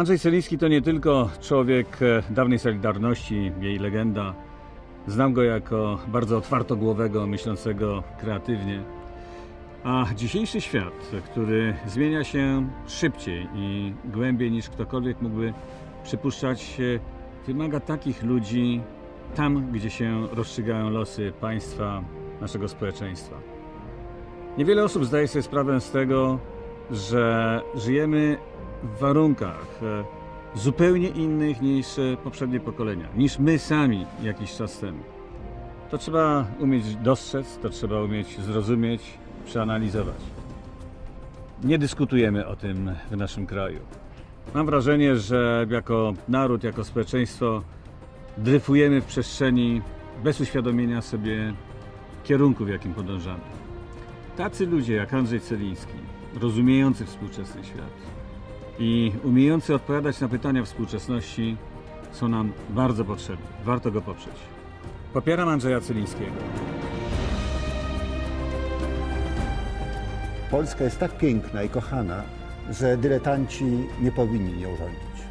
Andrzej Celiński to nie tylko człowiek e, dawnej Solidarności, jej legenda. Znam go jako bardzo otwartogłowego, myślącego kreatywnie. A dzisiejszy świat, który zmienia się szybciej i głębiej niż ktokolwiek mógłby przypuszczać, e, wymaga takich ludzi tam, gdzie się rozstrzygają losy państwa, naszego społeczeństwa. Niewiele osób zdaje sobie sprawę z tego, że żyjemy w warunkach e, zupełnie innych niż e, poprzednie pokolenia, niż my sami jakiś czas temu. To trzeba umieć dostrzec, to trzeba umieć zrozumieć, przeanalizować. Nie dyskutujemy o tym w naszym kraju. Mam wrażenie, że jako naród, jako społeczeństwo dryfujemy w przestrzeni bez uświadomienia sobie kierunku, w jakim podążamy. Tacy ludzie jak Andrzej Celiński, rozumiejący współczesny świat i umiejący odpowiadać na pytania współczesności, są nam bardzo potrzebni. Warto go poprzeć. Popieram Andrzeja Celińskiego. Polska jest tak piękna i kochana, że dyletanci nie powinni nią rządzić.